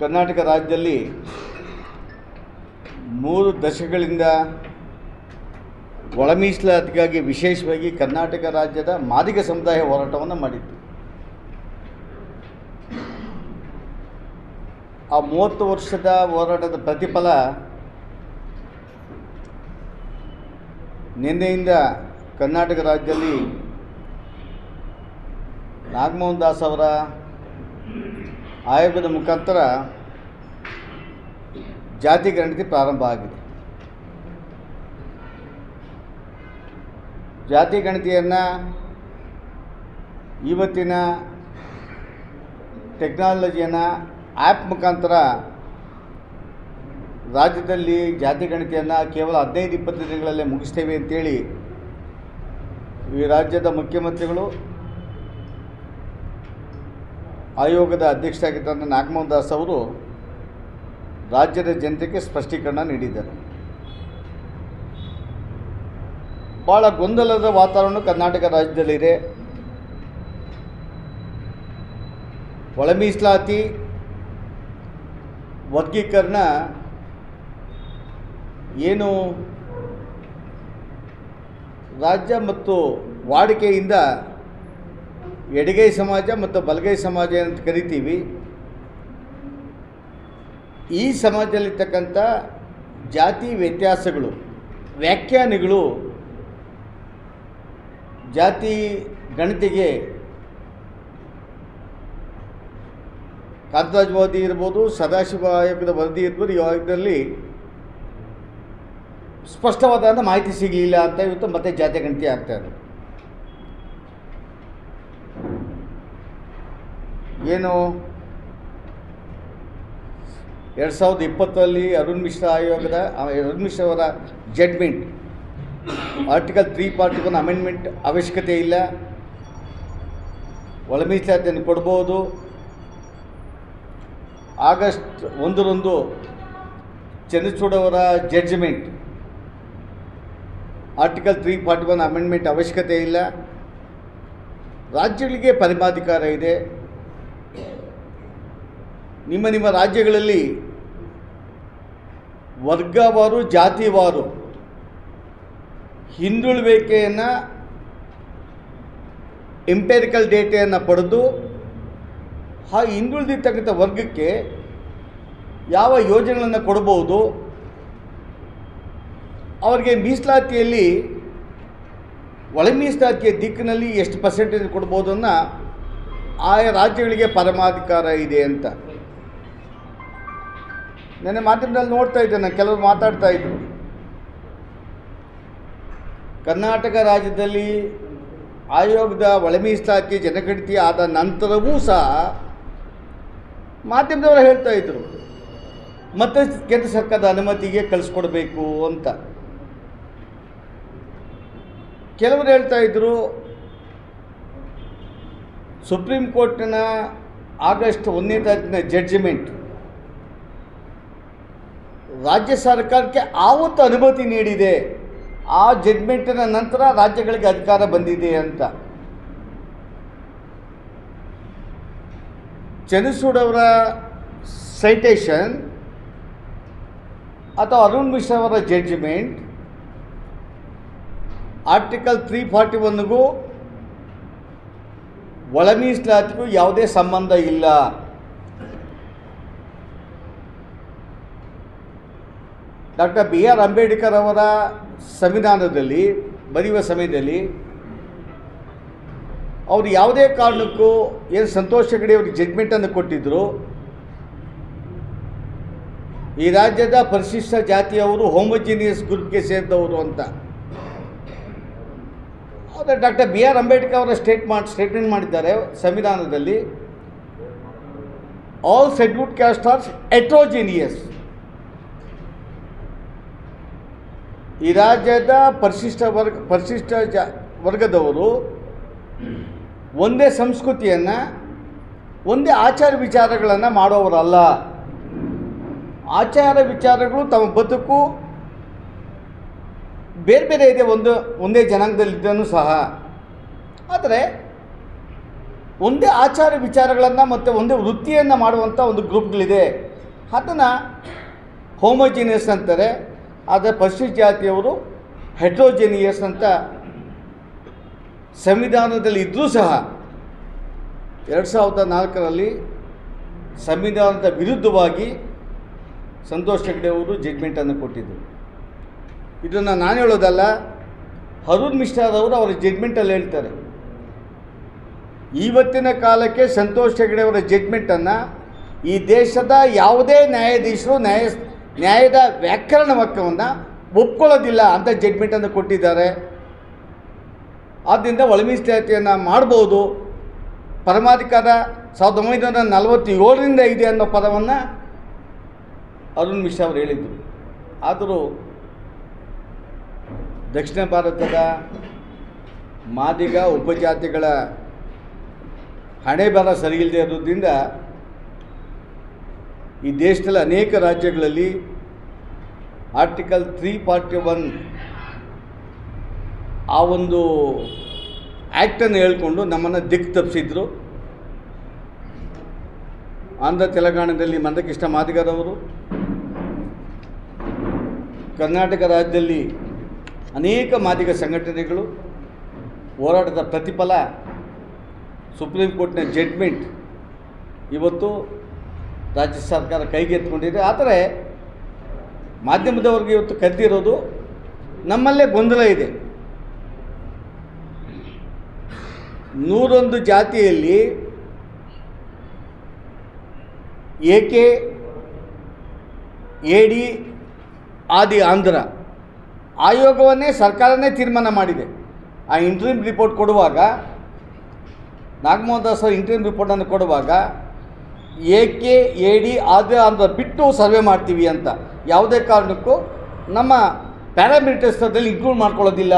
ಕರ್ನಾಟಕ ರಾಜ್ಯದಲ್ಲಿ ಮೂರು ದಶಕಗಳಿಂದ ಒಳ ವಿಶೇಷವಾಗಿ ಕರ್ನಾಟಕ ರಾಜ್ಯದ ಮಾದಿಗ ಸಮುದಾಯ ಹೋರಾಟವನ್ನು ಮಾಡಿತ್ತು ಆ ಮೂವತ್ತು ವರ್ಷದ ಹೋರಾಟದ ಪ್ರತಿಫಲ ನಿನ್ನೆಯಿಂದ ಕರ್ನಾಟಕ ರಾಜ್ಯದಲ್ಲಿ ನಾಗಮೋಹನ್ ದಾಸ್ ಅವರ ಆಯೋಗದ ಮುಖಾಂತರ ಜಾತಿ ಗಣತಿ ಪ್ರಾರಂಭ ಆಗಿದೆ. ಜಾತಿ ಗಣತಿಯನ್ನು ಇವತ್ತಿನ ಟೆಕ್ನಾಲಜಿಯನ್ನು ಆ್ಯಪ್ ಮುಖಾಂತರ ರಾಜ್ಯದಲ್ಲಿ ಜಾತಿ ಗಣತಿಯನ್ನು ಕೇವಲ ಹದಿನೈದು ಇಪ್ಪತ್ತು ದಿನಗಳಲ್ಲೇ ಮುಗಿಸ್ತೇವೆ ಅಂತೇಳಿ ಈ ರಾಜ್ಯದ ಮುಖ್ಯಮಂತ್ರಿಗಳು ಆಯೋಗದ ಅಧ್ಯಕ್ಷರಾಗಿದ್ದಂಥ ನಾಗಮೋಹನ್ ದಾಸ್ ಅವರು ರಾಜ್ಯದ ಜನತೆಗೆ ಸ್ಪಷ್ಟೀಕರಣ ನೀಡಿದ್ದರು ಭಾಳ ಗೊಂದಲದ ವಾತಾವರಣ ಕರ್ನಾಟಕ ರಾಜ್ಯದಲ್ಲಿದೆ. ಒಳ ಮೀಸಲಾತಿ ವರ್ಗೀಕರಣ ಏನು ರಾಜ್ಯ ಮತ್ತು ವಾಡಿಕೆಯಿಂದ ಎಡಗೈ ಸಮಾಜ ಮತ್ತು ಬಲಗೈ ಸಮಾಜ ಅಂತ ಕರಿತೀವಿ. ಈ ಸಮಾಜದಲ್ಲಿರ್ತಕ್ಕಂಥ ಜಾತಿ ವ್ಯತ್ಯಾಸಗಳು, ವ್ಯಾಖ್ಯಾನಗಳು ಜಾತಿ ಗಣತಿಗೆ ಕಾಂತರಾಜ್ ವರದಿ ಇರ್ಬೋದು, ಸದಾಶಿವ ಆಯೋಗದ ವರದಿ ಇರ್ಬೋದು ಈ ಆಯೋಗದಲ್ಲಿ ಸ್ಪಷ್ಟವಾದ ಮಾಹಿತಿ ಸಿಗಲಿಲ್ಲ ಅಂತ ಇವತ್ತು ಮತ್ತೆ ಜಾತಿ ಗಣತಿ ಆಗ್ತಾ ಏನು? ಎರಡು ಸಾವಿರದ ಇಪ್ಪತ್ತರಲ್ಲಿ ಅರುಣ್ ಮಿಶ್ರಾ ಆಯೋಗದ ಅರುಣ್ ಮಿಶ್ರಾ ಅವರ judgement article three forty one amendment ಅವಶ್ಯಕತೆ ಇಲ್ಲ. ಒಳ ಮೀಸಲಾತಿಯನ್ನು ಕೊಡ್ಬೋದು. ಆಗಸ್ಟ್ ಒಂದರಂದು ಚಂದ್ರಚೂಡವರ judgement article three forty one amendment ಅವಶ್ಯಕತೆ ಇಲ್ಲ. ರಾಜ್ಯಗಳಿಗೆ ಪರಮಾಧಿಕಾರ ಇದೆ. ನಿಮ್ಮ ನಿಮ್ಮ ರಾಜ್ಯಗಳಲ್ಲಿ ವರ್ಗವಾರು, ಜಾತಿವಾರು ಹಿಂದುಳುವಿಕೆಯನ್ನು ಎಂಪೆರಿಕಲ್ ಡೇಟೆಯನ್ನು ಪಡೆದು, ಆ ಹಿಂದುಳಿದಿರ್ತಕ್ಕಂಥ ವರ್ಗಕ್ಕೆ ಯಾವ ಯೋಜನೆಗಳನ್ನು ಕೊಡ್ಬೋದು, ಅವರಿಗೆ ಮೀಸಲಾತಿಯಲ್ಲಿ, ಒಳ ಮೀಸಲಾತಿಯ ದಿಕ್ಕಿನಲ್ಲಿ ಎಷ್ಟು ಪರ್ಸೆಂಟೇಜ್ ಕೊಡ್ಬೋದನ್ನು ಆಯಾ ರಾಜ್ಯಗಳಿಗೆ ಪರಮಾಧಿಕಾರ ಇದೆ ಅಂತ. ನೆನ್ನೆ ಮಾಧ್ಯಮದಲ್ಲಿ ನೋಡ್ತಾ ಇದ್ದೆ ನಾನು, ಕೆಲವರು ಮಾತಾಡ್ತಾ ಇದ್ರು. ಕರ್ನಾಟಕ ರಾಜ್ಯದಲ್ಲಿ ಆಯೋಗದ ಒಳ ಮೀಸಲಾತಿ ಜನಗಣತಿ ಆದ ನಂತರವೂ ಸಹ ಮಾಧ್ಯಮದವರು ಹೇಳ್ತಾ ಇದ್ರು. ಮತ್ತೆ ಕೇಂದ್ರ ಸರ್ಕಾರದ ಅನುಮತಿಗೆ ಕಳಿಸ್ಕೊಡ್ಬೇಕು ಅಂತ. ಕೆಲವರು ಹೇಳ್ತಾ ಇದ್ರು, ಸುಪ್ರೀಂ ಕೋರ್ಟಿನ ಆಗಸ್ಟ್ ಒಂದನೇ ತಾರೀಕಿನ ಜಡ್ಜ್ಮೆಂಟ್ ರಾಜ್ಯ ಸರ್ಕಾರಕ್ಕೆ ಆವತ್ತು ಅನುಮತಿ ನೀಡಿದೆ. ಆ ಜಡ್ಮೆಂಟಿನ ನಂತರ ರಾಜ್ಯಗಳಿಗೆ ಅಧಿಕಾರ ಬಂದಿದೆ ಅಂತ. ಚಂದ್ರಚೂಡ್ ಅವರ ಸೈಟೇಷನ್ ಅಥವಾ ಅರುಣ್ ಮಿಶ್ರಾ ಅವರ ಜಡ್ಜ್ಮೆಂಟ್ ಆರ್ಟಿಕಲ್ ತ್ರೀ ಫಾರ್ಟಿ ಒನ್ಗೂ ಒಳ ಮೀಸಲಾತಿಗೂ ಯಾವುದೇ ಸಂಬಂಧ ಇಲ್ಲ. ಡಾಕ್ಟರ್ ಬಿ ಆರ್ ಅಂಬೇಡ್ಕರ್ ಅವರ ಸಂವಿಧಾನದಲ್ಲಿ, ಬರೆಯುವ ಸಮಯದಲ್ಲಿ ಅವರು ಯಾವುದೇ ಕಾರಣಕ್ಕೂ ಏನು ಸಂತೋಷ ಹೆಗಡೆ ಅವ್ರಿಗೆ ಜಡ್ಮೆಂಟನ್ನು ಕೊಟ್ಟಿದ್ದರು ಈ ರಾಜ್ಯದ ಪರಿಶಿಷ್ಟ ಜಾತಿಯವರು ಹೋಮೋಜಿನಿಯಸ್ ಗ್ರೂಪ್ಗೆ ಸೇರಿದವರು ಅಂತ. ಆದರೆ ಡಾಕ್ಟರ್ ಬಿ ಆರ್ ಅಂಬೇಡ್ಕರ್ ಅವರ ಸ್ಟೇಟ್ ಸ್ಟೇಟ್ಮೆಂಟ್ ಮಾಡಿದ್ದಾರೆ ಸಂವಿಧಾನದಲ್ಲಿ. All scheduled caste are heterogeneous ಈ ರಾಜ್ಯದ ಪರಿಶಿಷ್ಟ ವರ್ಗ, ಪರಿಶಿಷ್ಟ ಜ, ವರ್ಗದವರು ಒಂದೇ ಸಂಸ್ಕೃತಿಯನ್ನು, ಒಂದೇ ಆಚಾರ ವಿಚಾರಗಳನ್ನು ಮಾಡೋವರಲ್ಲ. ಆಚಾರ ವಿಚಾರಗಳು ತಮ್ಮ ಬದುಕು, ಬೇರೆ ಬೇರೆ ಇದೆ ಒಂದು, ಒಂದೇ ಜನಾಂಗದಲ್ಲಿದ್ದನೂ ಸಹ. ಆದರೆ ಒಂದೇ ಆಚಾರ ವಿಚಾರಗಳನ್ನು ಮತ್ತು ಒಂದೇ ವೃತ್ತಿಯನ್ನು ಮಾಡುವಂಥ ಒಂದು ಗ್ರೂಪ್ಗಳಿದೆ. ಅದನ್ನು ಹೋಮೋಜಿನಿಯಸ್ ಅಂತಾರೆ. ಆದರೆ ಪರಿಶಿಷ್ಟ ಜಾತಿಯವರು ಹೆಟ್ರೋಜೆನಿಯಸ್ ಅಂತ ಸಂವಿಧಾನದಲ್ಲಿ ಇದ್ದರೂ ಸಹ ಎರಡು ಸಾವಿರದ ನಾಲ್ಕರಲ್ಲಿ ಸಂವಿಧಾನದ ವಿರುದ್ಧವಾಗಿ ಸಂತೋಷ್ ಹೆಗ್ಡೆ ಅವರು ಜಡ್ಮೆಂಟನ್ನು ಕೊಟ್ಟಿದ್ದರು ಇದನ್ನು ನಾನು ಹೇಳೋದಲ್ಲ ಅರುಣ್ ಮಿಶ್ರಾದವರು ಅವರ ಜಡ್ಮೆಂಟಲ್ಲಿ ಹೇಳ್ತಾರೆ. ಇವತ್ತಿನ ಕಾಲಕ್ಕೆ ಸಂತೋಷ್ ಹೆಗ್ಡೆ ಅವರ ಜಡ್ಮೆಂಟನ್ನು ಈ ದೇಶದ ಯಾವುದೇ ನ್ಯಾಯಾಧೀಶರು ನ್ಯಾಯ ನ್ಯಾಯದ ವ್ಯಾಕರಣ ವಾಕ್ಯವನ್ನು ಒಪ್ಕೊಳ್ಳೋದಿಲ್ಲ ಅಂತ ಜಡ್ಮೆಂಟನ್ನು ಕೊಟ್ಟಿದ್ದಾರೆ. ಆದ್ದರಿಂದ ಒಳಮೀಸಲಾತಿಯನ್ನು ಮಾಡ್ಬೋದು. ಪರಮಾಧಿಕಾರ ಸಾವಿರದ ಒಂಬೈನೂರ ನಲವತ್ತೇಳರಿಂದ ಇದೆ ಅನ್ನೋ ಪದವನ್ನು ಅರುಣ್ ಮಿಶ್ರಾ ಅವರು ಹೇಳಿದರು. ಆದರೂ ದಕ್ಷಿಣ ಭಾರತದ ಮಾದಿಗ ಉಪಜಾತಿಗಳ ಹಣೆ ಬರ ಸರಿಯಿಲ್ಲದೆ ಇರೋದ್ರಿಂದ ಈ ದೇಶದಲ್ಲಿ ಅನೇಕ ರಾಜ್ಯಗಳಲ್ಲಿ ಆರ್ಟಿಕಲ್ ತ್ರೀ ಫಾರ್ಟಿ ಒನ್ ಆ ಒಂದು ಆ್ಯಕ್ಟನ್ನು ಹೇಳ್ಕೊಂಡು ನಮ್ಮನ್ನು ದಿಕ್ಕು ತಪ್ಪಿಸಿದ್ರು ಆಂಧ್ರ ತೆಲಂಗಾಣದಲ್ಲಿ ಮಂದಕೃಷ್ಣ ಮಾದಿಗರವರು ಕರ್ನಾಟಕ ರಾಜ್ಯದಲ್ಲಿ ಅನೇಕ ಮಾದಿಗ ಸಂಘಟನೆಗಳು, ಹೋರಾಟದ ಪ್ರತಿಫಲ ಸುಪ್ರೀಂ ಕೋರ್ಟ್ನ ಜಡ್ಮೆಂಟ್ ಇವತ್ತು ರಾಜ್ಯ ಸರ್ಕಾರ ಕೈಗೆತ್ತಿಕೊಂಡಿದೆ. ಆದರೆ ಮಾಧ್ಯಮದವ್ರಿಗೆ ಇವತ್ತು ಕದ್ದಿರೋದು ನಮ್ಮಲ್ಲೇ ಗೊಂದಲ ಇದೆ. ನೂರೊಂದು ಜಾತಿಯಲ್ಲಿ ಏಕೆ ಡಿ ಆದಿ ಆಂಧ್ರ ಆಯೋಗವನ್ನೇ ಸರ್ಕಾರನೇ ತೀರ್ಮಾನ ಮಾಡಿದೆ. ಆ ಇಂಟ್ರೀಮ್ ರಿಪೋರ್ಟ್ ಕೊಡುವಾಗ, ನಾಗಮೋಹನ್ ದಾಸ್ ಅವರು ಇಂಟ್ರೀಮ್ ರಿಪೋರ್ಟನ್ನು ಕೊಡುವಾಗ ಎ ಕೆ ಎ ಡಿ ಆದಿ ಆಂಧ್ರ ಬಿಟ್ಟು ಸರ್ವೆ ಮಾಡ್ತೀವಿ ಅಂತ. ಯಾವುದೇ ಕಾರಣಕ್ಕೂ ನಮ್ಮ ಪ್ಯಾರಾಮೀಟರ್ಸ್ದಲ್ಲಿ ಇನ್ಕ್ಲೂಡ್ ಮಾಡ್ಕೊಳ್ಳೋದಿಲ್ಲ.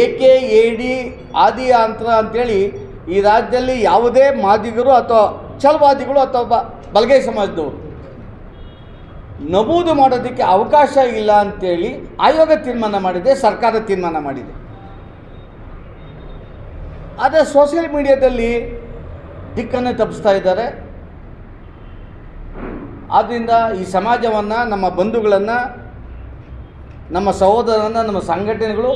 ಎ ಕೆ, ಎ ಡಿ ಆದಿ ಅಂತರ ಅಂಥೇಳಿ ಈ ರಾಜ್ಯದಲ್ಲಿ ಯಾವುದೇ ಮಾದಿಗರು ಅಥವಾ ಛಲವಾದಿಗಳು ಅಥವಾ ಬಲಗೈ ಸಮಾಜದವರು ನಮೂದು ಮಾಡೋದಕ್ಕೆ ಅವಕಾಶ ಇಲ್ಲ ಅಂತೇಳಿ ಆಯೋಗ ತೀರ್ಮಾನ ಮಾಡಿದೆ, ಸರ್ಕಾರ ತೀರ್ಮಾನ ಮಾಡಿದೆ. ಆದರೆ ಸೋಷಿಯಲ್ ಮೀಡಿಯಾದಲ್ಲಿ ದಿಕ್ಕನ್ನು ತಪ್ಪಿಸ್ತಾ ಇದ್ದಾರೆ. ಆದ್ದರಿಂದ ಈ ಸಮಾಜವನ್ನು, ನಮ್ಮ ಬಂಧುಗಳನ್ನು, ನಮ್ಮ ಸಹೋದರನ್ನು ನಮ್ಮ ಸಂಘಟನೆಗಳು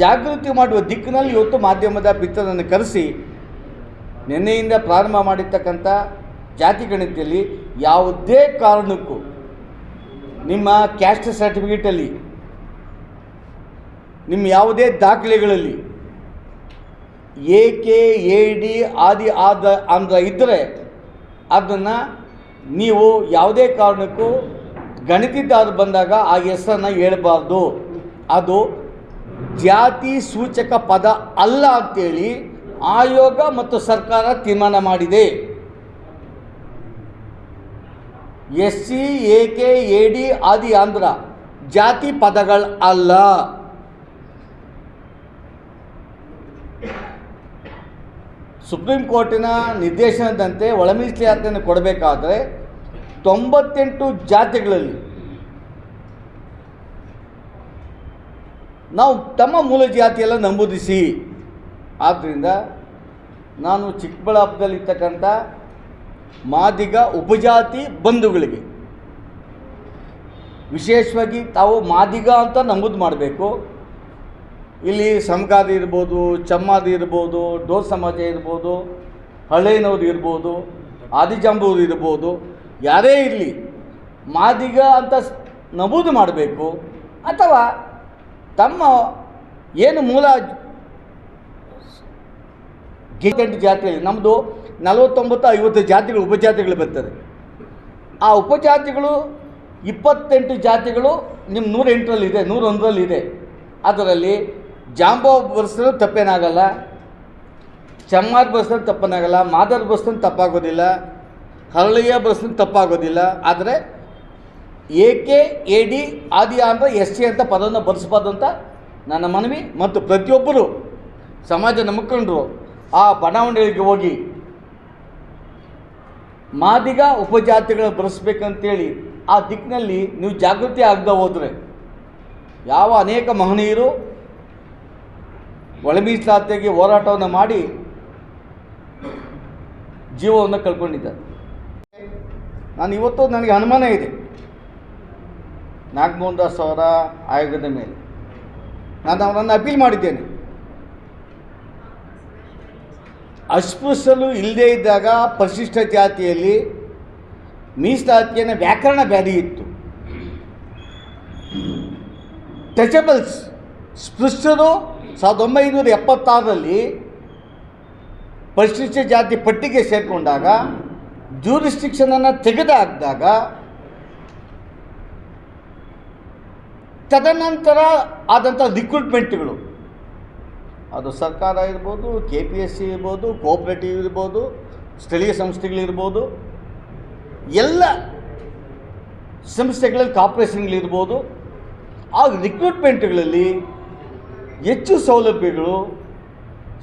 ಜಾಗೃತಿ ಮಾಡುವ ದಿಕ್ಕಿನಲ್ಲಿ ಇವತ್ತು ಮಾಧ್ಯಮದ ಪಿತ್ತರನ್ನು ಕರೆಸಿ, ನಿನ್ನೆಯಿಂದ ಪ್ರಾರಂಭ ಮಾಡಿರ್ತಕ್ಕಂಥ ಜಾತಿ ಗಣಿತದಲ್ಲಿ ಯಾವುದೇ ಕಾರಣಕ್ಕೂ ನಿಮ್ಮ ಕ್ಯಾಸ್ಟ್ ಸರ್ಟಿಫಿಕೇಟಲ್ಲಿ ನಿಮ್ಮ ಯಾವುದೇ ದಾಖಲೆಗಳಲ್ಲಿ ಎ ಕೆ ಎ ಡಿ ಆದಿ ಆದ ಅಂದ್ರ ಇದ್ದರೆ ಅದನ್ನು ನೀವು ಯಾವುದೇ ಕಾರಣಕ್ಕೂ ಗಣಿತದ್ದಾದ ಬಂದಾಗ ಆ ಹೆಸರನ್ನು ಹೇಳಬಾರ್ದು. ಅದು ಜಾತಿ ಸೂಚಕ ಪದ ಅಲ್ಲ ಅಂತೇಳಿ ಆಯೋಗ ಮತ್ತು ಸರ್ಕಾರ ತೀರ್ಮಾನ ಮಾಡಿದೆ. S C A K A D ಆದಿ, ಆಂಧ್ರ ಜಾತಿ ಪದಗಳು ಅಲ್ಲ ಸುಪ್ರೀಂ ಕೋರ್ಟಿನ ನಿರ್ದೇಶನದಂತೆ ಒಳ ಮೀಸಲಾತಿಯನ್ನು ಕೊಡಬೇಕಾದ್ರೆ ತೊಂಬತ್ತೆಂಟು ಜಾತಿಗಳಲ್ಲಿ ನಾವು ತಮ್ಮ ಮೂಲ ಜಾತಿಯೆಲ್ಲ ನಮೂದಿಸಿ. ಆದ್ದರಿಂದ ನಾನು ಚಿಕ್ಕಬಳ್ಳಾಪುರದಲ್ಲಿರ್ತಕ್ಕಂಥ ಮಾದಿಗ ಉಪಜಾತಿ ಬಂಧುಗಳಿಗೆ ವಿಶೇಷವಾಗಿ ತಾವು ಮಾದಿಗ ಅಂತ ನಮೂದು ಮಾಡಬೇಕು. ಇಲ್ಲಿ ಸಮಗಾದಿ ಇರ್ಬೋದು, ಚಮ್ಮಾದಿ ಇರ್ಬೋದು ಡೋಸ್ ಸಮಾಜ ಇರ್ಬೋದು, ಹಳೇನವ್ರು ಇರ್ಬೋದು, ಆದಿಜಾಂಬೂರು ಇರ್ಬೋದು, ಯಾರೇ ಇರಲಿ, ಮಾದಿಗ ಅಂತ ನಮೂದು ಮಾಡಬೇಕು, ಅಥವಾ ತಮ್ಮ ಏನು ಮೂಲ ಗೀತೆಂಟು ಜಾತಿ ನಮ್ಮದು ನಲವತ್ತೊಂಬತ್ತು, ಐವತ್ತು ಜಾತಿಗಳು, ಉಪಜಾತಿಗಳು ಬರ್ತದೆ. ಆ ಉಪಜಾತಿಗಳು ಇಪ್ಪತ್ತೆಂಟು ಜಾತಿಗಳು ನಿಮ್ಮ ನೂರೆಂಟರಲ್ಲಿದೆ, ನೂರೊಂದರಲ್ಲಿದೆ. ಅದರಲ್ಲಿ ಜಾಂಬೋ ಬರ್ಸಿದ್ರು ತಪ್ಪೇನಾಗಲ್ಲ ಚಮ್ಮಾರ್ ಬರ್ಸಿದ್ರು ತಪ್ಪೇನಾಗಲ್ಲ, ಮಾದರ್ ಬರ್ಸಿದ್ರು ತಪ್ಪಾಗೋದಿಲ್ಲ ಹರಳಿಯ ಬರ್ಸಿದ್ರು ತಪ್ಪಾಗೋದಿಲ್ಲ. ಆದರೆ ಎ ಕೆ ಎ ಡಿ ಆದಿ ಅಂದರೆ ಎಸ್ ಸಿ ಅಂತ ಪದವನ್ನು ಬರೆಸ್ಬಾರ್ದು ಅಂತ ನನ್ನ ಮನವಿ. ಮತ್ತು ಪ್ರತಿಯೊಬ್ಬರು ಸಮಾಜದ ಮುಖಂಡರು ಆ ಬಡಾವಣೆಗಳಿಗೆ ಹೋಗಿ ಮಾದಿಗ ಉಪಜಾತಿಗಳ ಬರೆಸ್ಬೇಕಂತೇಳಿ ಆ ದಿಕ್ಕಿನಲ್ಲಿ ನೀವು ಜಾಗೃತಿ ಆಗದೆ ಹೋದರೆ ಯಾವ ಅನೇಕ ಮಹನೀಯರು ಒಳ ಮೀಸಲಾತಿಗೆ ಹೋರಾಟವನ್ನು ಮಾಡಿ ಜೀವವನ್ನು ಕಳ್ಕೊಂಡಿದ್ದಾರೆ. ನಾನು ಇವತ್ತು ನನಗೆ ಅನುಮಾನ ಇದೆ. ನಾಗಮೋಹನ್ ದಾಸ್ ಅವರ ಆಯೋಗದ ಮೇಲೆ. ನಾನು ಅವರನ್ನು ಅಪೀಲ್ ಮಾಡಿದ್ದೇನೆ. ಅಸ್ಪೃಶ್ಯಲು ಇಲ್ಲದೇ ಇದ್ದಾಗ ಪರಿಶಿಷ್ಟ ಜಾತಿಯಲ್ಲಿ ಮೀಸಲಾತಿಯನ್ನು ವ್ಯಾಕರಣ ಬ್ಯಾಧಿ ಇತ್ತು. ಟಚಬಲ್ಸ್ ಸ್ಪೃಶ್ಯರು ಸಾವಿರದ ಒಂಬೈನೂರ ಎಪ್ಪತ್ತಾರರಲ್ಲಿ ಪರಿಶಿಷ್ಟ ಜಾತಿ ಪಟ್ಟಿಗೆ ಸೇರಿಕೊಂಡಾಗ ಜೂರಿಸ್ಟಿಕ್ಷನನ್ನು ತೆಗೆದುಹಾಕಿದಾಗ ತದನಂತರ ಆದಂಥ ರಿಕ್ರೂಟ್ಮೆಂಟ್ಗಳು ಅದು ಸರ್ಕಾರ ಇರ್ಬೋದು ಕೆ ಪಿ ಎಸ್ ಸಿ ಇರ್ಬೋದು ಕೋಆಪ್ರೇಟಿವ್ ಇರ್ಬೋದು, ಸ್ಥಳೀಯ ಸಂಸ್ಥೆಗಳಿರ್ಬೋದು, ಎಲ್ಲ ಸಂಸ್ಥೆಗಳಲ್ಲಿ ಕಾರ್ಪೊರೇಷನ್ಗಳಿರ್ಬೋದು ಆ ರಿಕ್ರೂಟ್ಮೆಂಟ್ಗಳಲ್ಲಿ ಹೆಚ್ಚು ಸೌಲಭ್ಯಗಳು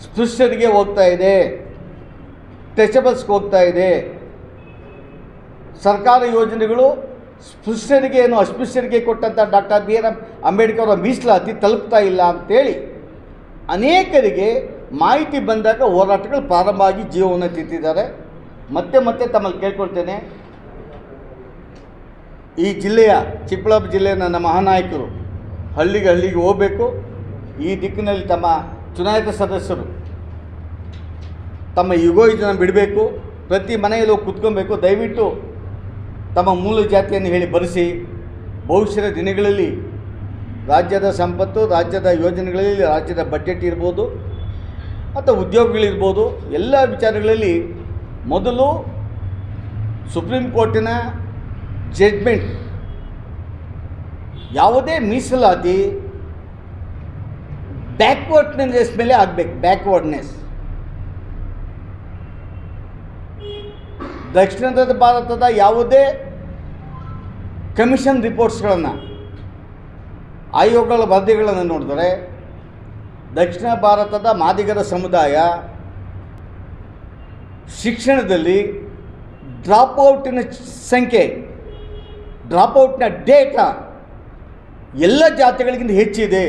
ಸ್ಪೃಶ್ಯರಿಗೆ ಹೋಗ್ತಾ ಇದೆ. ಟೆಚಬಲ್ಸ್ಗೆ ಹೋಗ್ತಾ ಇದೆ. ಸರ್ಕಾರ ಯೋಜನೆಗಳು ಸ್ಪೃಶ್ಯರಿಗೆ ಏನು ಅಸ್ಪೃಶ್ಯರಿಗೆ ಕೊಟ್ಟಂಥ ಡಾಕ್ಟರ್ ಬಿ ಆರ್ ಅಂಬೇಡ್ಕರ್ ಅವರ ಮೀಸಲಾತಿ ತಲುಪ್ತಾ ಇಲ್ಲ ಅಂತೇಳಿ ಅನೇಕರಿಗೆ ಮಾಹಿತಿ ಬಂದಾಗ ಹೋರಾಟಗಳು ಪ್ರಾರಂಭ ಆಗಿ ಜೀವವನ್ನು ತಿಂತಿದ್ದಾರೆ ಮತ್ತೆ ಮತ್ತೆ ತಮ್ಮಲ್ಲಿ ಕೇಳ್ಕೊಳ್ತೇನೆ. ಈ ಜಿಲ್ಲೆಯ ಚಿಕ್ಕಬಳ್ಳಾಪುರ ಜಿಲ್ಲೆಯ ನನ್ನ ಮಹಾನಾಯಕರು ಹಳ್ಳಿಗೆ ಹಳ್ಳಿಗೆ ಹೋಗಬೇಕು. ಈ ದಿಕ್ಕಿನಲ್ಲಿ ತಮ್ಮ ಚುನಾಯಿತ ಸದಸ್ಯರು ತಮ್ಮ ಯುಗೋಯಿತನ ಬಿಡಬೇಕು, ಪ್ರತಿ ಮನೆಯಲ್ಲೂ ಕುತ್ಕೊಬೇಕು, ದಯವಿಟ್ಟು ತಮ್ಮ ಮೂಲ ಜಾತಿಯನ್ನು ಹೇಳಿ ಬರೆಸಿ. ಭವಿಷ್ಯದ ದಿನಗಳಲ್ಲಿ ರಾಜ್ಯದ ಸಂಪತ್ತು, ರಾಜ್ಯದ ಯೋಜನೆಗಳಲ್ಲಿ ರಾಜ್ಯದ ಬಜೆಟ್ ಇರ್ಬೋದು ಅಥವಾ ಉದ್ಯೋಗಗಳಿರ್ಬೋದು, ಎಲ್ಲ ವಿಚಾರಗಳಲ್ಲಿ ಮೊದಲು ಸುಪ್ರೀಂ ಕೋರ್ಟಿನ ಜಡ್ಮೆಂಟ್ ಯಾವುದೇ ಮೀಸಲಾತಿ ಬ್ಯಾಕ್ವರ್ಡ್ನೆಸ್ ಮೇಲೆ ಆಗಬೇಕು ಬ್ಯಾಕ್ವರ್ಡ್ನೆಸ್ ದಕ್ಷಿಣದ ಭಾರತದ ಯಾವುದೇ ಕಮಿಷನ್ ರಿಪೋರ್ಟ್ಸ್ಗಳನ್ನು ಆಯೋಗಗಳ ವರದಿಗಳನ್ನು ನೋಡಿದರೆ, ದಕ್ಷಿಣ ಭಾರತದ ಮಾದಿಗರ ಸಮುದಾಯ ಶಿಕ್ಷಣದಲ್ಲಿ ಡ್ರಾಪ್ಔಟಿನ ಸಂಖ್ಯೆ ಡ್ರಾಪ್ಔಟ್ನ ಡೇಟಾ ಎಲ್ಲ ಜಾತಿಗಳಿಗಿಂತ ಹೆಚ್ಚಿದೆ.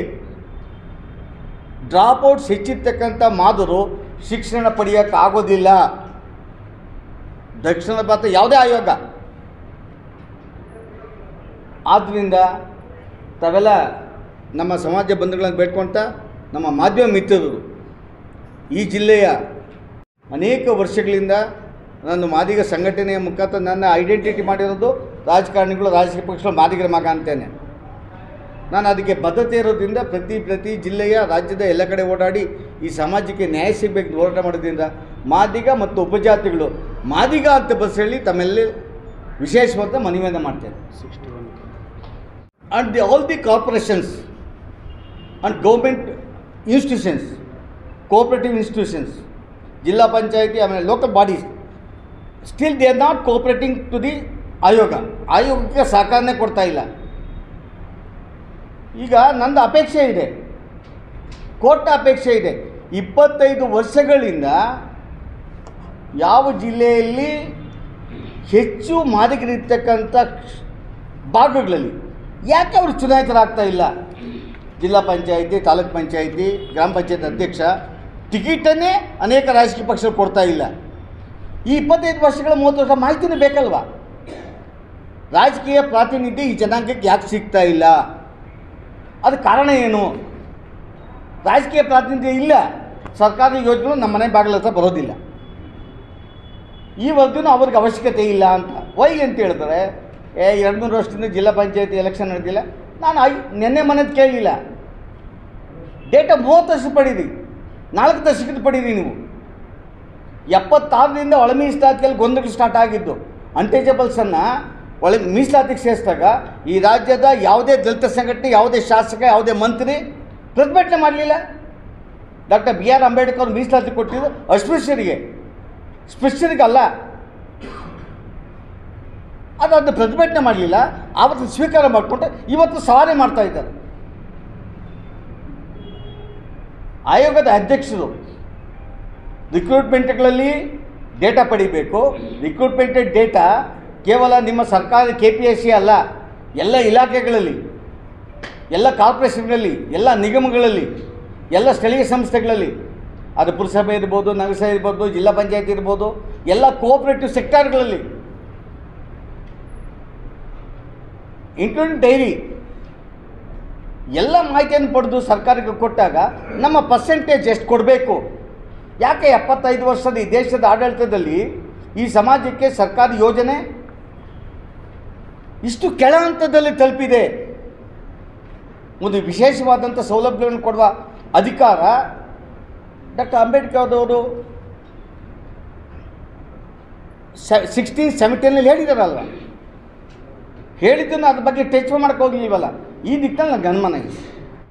ಡ್ರಾಪ್ಔಟ್ಸ್ ಹೆಚ್ಚಿರ್ತಕ್ಕಂಥ ಮಾದರು ಶಿಕ್ಷಣ ಪಡೆಯೋಕ್ಕಾಗೋದಿಲ್ಲ ದಕ್ಷಿಣ ಭಾರತ ಯಾವುದೇ ಆಯೋಗ. ಆದ್ದರಿಂದ ತಾವೆಲ್ಲ ನಮ್ಮ ಸಮಾಜ ಬಂಧುಗಳನ್ನು ಬೇಡ್ಕೊಳ್ತಾ ನಮ್ಮ ಮಾಧ್ಯಮ ಮಿತ್ರರು ಈ ಜಿಲ್ಲೆಯ ಅನೇಕ ವರ್ಷಗಳಿಂದ ನಾನು ಮಾದಿಗ ಸಂಘಟನೆಯ ಮುಖಾಂತರ ನನ್ನ ಐಡೆಂಟಿಟಿ ಮಾಡಿರೋದು ರಾಜಕಾರಣಿಗಳು, ರಾಜಕೀಯ ಪಕ್ಷಗಳು ಮಾದಿಗರ ಮಗ ಅಂತೇನೆ. ನಾನು ಅದಕ್ಕೆ ಬದ್ಧತೆ ಇರೋದ್ರಿಂದ ಪ್ರತಿ ಪ್ರತಿ ಜಿಲ್ಲೆಯ ರಾಜ್ಯದ ಎಲ್ಲ ಕಡೆ ಓಡಾಡಿ ಈ ಸಮಾಜಕ್ಕೆ ನ್ಯಾಯ ಸಿಗಬೇಕು ಹೋರಾಟ ಮಾಡೋದ್ರಿಂದ ಮಾದಿಗ ಮತ್ತು ಉಪಜಾತಿಗಳು ಮಾದಿಗ ಅಂತ ಬಸ್ ಹೇಳಿ ತಮ್ಮೆಲ್ಲ ವಿಶೇಷವಾದ ಮನವಿಯನ್ನು ಮಾಡ್ತೇನೆ. And the all the corporations and government institutions cooperative institutions ಜಿಲ್ಲಾ ಪಂಚಾಯತಿ, ಆಮೇಲೆ local bodies still they are not cooperating to the ಆಯೋಗ ಆಯೋಗಕ್ಕೆ ಸಹಕಾರನೇ ಕೊಡ್ತಾ ಇಲ್ಲ. ಈಗ ನಂದು ಅಪೇಕ್ಷೆ ಇದೆ. ಕೋರ್ಟ್ನ ಅಪೇಕ್ಷೆ ಇದೆ. ಇಪ್ಪತ್ತೈದು ವರ್ಷಗಳಿಂದ ಯಾವ ಜಿಲ್ಲೆಯಲ್ಲಿ ಹೆಚ್ಚು ಮಾದಕರಿರ್ತಕ್ಕಂಥ ಭಾಗಗಳಲ್ಲಿ ಯಾಕೆ ಅವರು ಚುನಾಯಿತರಾಗ್ತಾ ಇಲ್ಲ? ಜಿಲ್ಲಾ ಪಂಚಾಯಿತಿ, ತಾಲೂಕ್ ಪಂಚಾಯಿತಿ, ಗ್ರಾಮ ಪಂಚಾಯತ್ ಅಧ್ಯಕ್ಷ ಟಿಕೆಟನ್ನೇ ಅನೇಕ ರಾಜಕೀಯ ಪಕ್ಷಗಳು ಕೊಡ್ತಾ ಇಲ್ಲ. ಈ ಇಪ್ಪತ್ತೈದು ವರ್ಷಗಳ ಮೂವತ್ತು ವರ್ಷ ಮಾಹಿತಿನೇ ಬೇಕಲ್ವಾ? ರಾಜಕೀಯ ಪ್ರಾತಿನಿಧ್ಯ ಈ ಜನಾಂಗಕ್ಕೆ ಯಾಕೆ ಸಿಗ್ತಾ ಇಲ್ಲ? ಅದಕ್ಕೆ ಕಾರಣ ಏನು? ರಾಜಕೀಯ ಪ್ರಾತಿನಿಧ್ಯ ಇಲ್ಲ. ಸರ್ಕಾರಿ ಯೋಜನೆಗಳು ನಮ್ಮ ಮನೆ ಬಾಗಿಲ ಹತ್ರ ಬರೋದಿಲ್ಲ. ಈ ವರದಿನೂ ಅವ್ರಿಗೆ ಅವಶ್ಯಕತೆ ಇಲ್ಲ ಅಂತ. ವೈ ಅಂತ ಹೇಳ್ತಾರೆ ಏ, ಎರಡು ಮೂರು ವರ್ಷದಿಂದ ಜಿಲ್ಲಾ ಪಂಚಾಯತಿ ಎಲೆಕ್ಷನ್ ನಡೆದಿಲ್ಲ. ನಾನು ಐ, ನಿನ್ನೆ ಮನೆದು ಕೇಳಲಿಲ್ಲ ಡೇಟಾ ಮೂವತ್ತು ವರ್ಷ ಪಡೀರಿ. ನಾಲ್ಕು ದಶಕದ ಪಡೀರಿ ನೀವು. ಎಪ್ಪತ್ತಾರರಿಂದ ಒಳ ಮೀಸಲಾತಿಯಲ್ಲಿ ಗೊಂದಲ ಸ್ಟಾರ್ಟ್ ಆಗಿದ್ದು. ಅನ್ಟೇಜಬಲ್ಸನ್ನು ಒಳ ಮೀಸಲಾತಿಗೆ ಸೇರಿಸಿದಾಗ ಈ ರಾಜ್ಯದ ಯಾವುದೇ ದಲಿತ ಸಂಘಟನೆ, ಯಾವುದೇ ಶಾಸಕ, ಯಾವುದೇ ಮಂತ್ರಿ ಪ್ರತಿಭಟನೆ ಮಾಡಲಿಲ್ಲ. ಡಾಕ್ಟರ್ ಬಿ ಆರ್ ಅಂಬೇಡ್ಕರ್ ಮೀಸಲಾತಿ ಕೊಟ್ಟಿದ್ದು ಅಸ್ಪೃಶ್ಯರಿಗೆ. ಸ್ಪೃಶ್ಯರಿಗಲ್ಲ ಅದು ಅದನ್ನು ಪ್ರತಿಭಟನೆ ಮಾಡಲಿಲ್ಲ. ಆವತ್ತು ಸ್ವೀಕಾರ ಮಾಡಿಕೊಂಡು ಇವತ್ತು ಸವಾರಿ ಮಾಡ್ತಾ ಇದ್ದಾರೆ. ಆಯೋಗದ ಅಧ್ಯಕ್ಷರು ರಿಕ್ರೂಟ್ಮೆಂಟ್ಗಳಲ್ಲಿ ಡೇಟಾ ಪಡಿಬೇಕು. ರಿಕ್ರೂಟ್ಮೆಂಟೆಡ್ ಡೇಟಾ ಕೇವಲ ನಿಮ್ಮ ಸರ್ಕಾರದ ಕೆ ಪಿ ಎಸ್ ಸಿ ಅಲ್ಲ, ಎಲ್ಲ ಇಲಾಖೆಗಳಲ್ಲಿ, ಎಲ್ಲ ಕಾರ್ಪೊರೇಷನ್ಗಳಲ್ಲಿ, ಎಲ್ಲ ನಿಗಮಗಳಲ್ಲಿ, ಎಲ್ಲ ಸ್ಥಳೀಯ ಸಂಸ್ಥೆಗಳಲ್ಲಿ, ಅದು ಪುರಸಭೆ ಇರ್ಬೋದು, ನಗರಸಭೆ ಇರ್ಬೋದು, ಜಿಲ್ಲಾ ಪಂಚಾಯತ್ ಇರ್ಬೋದು, ಎಲ್ಲ ಕೋಆಪ್ರೇಟಿವ್ ಸೆಕ್ಟರ್ಗಳಲ್ಲಿ ಇನ್ಕ್ಲೂಡಿಂಗ್ ಡೈರಿ ಎಲ್ಲ ಮಾಹಿತಿಯನ್ನು ಪಡೆದು ಸರ್ಕಾರಕ್ಕೆ ಕೊಟ್ಟಾಗ ನಮ್ಮ ಪರ್ಸೆಂಟೇಜ್ ಎಷ್ಟು ಕೊಡಬೇಕು? ಯಾಕೆ ಎಪ್ಪತ್ತೈದು ವರ್ಷದ ಈ ದೇಶದ ಆಡಳಿತದಲ್ಲಿ ಈ ಸಮಾಜಕ್ಕೆ ಸರ್ಕಾರಿ ಯೋಜನೆ ಇಷ್ಟು ಕೆಳ ಹಂತದಲ್ಲಿ ತಲುಪಿದೆ. ಒಂದು ವಿಶೇಷವಾದಂಥ ಸೌಲಭ್ಯಗಳನ್ನು ಕೊಡುವ ಅಧಿಕಾರ ಡಾಕ್ಟರ್ ಅಂಬೇಡ್ಕರ್ ಅವರು ಸಿಕ್ಸ್ಟೀನ್ ಸೆವೆಂಟೀನಲ್ಲಿ ಹೇಳಿದಾರಲ್ವ? ಹೇಳಿದ್ದನ್ನು ಅದ್ರ ಬಗ್ಗೆ ಟಚ್ ಮಾಡೋಕ್ಕೆ ಹೋಗ್ಲಿಲ್ವಲ್ಲ ಈ ನಿಟ್ಟಿನಲ್ಲಿ ನನ್ನ ಗನ್ಮನ ಇದೆ.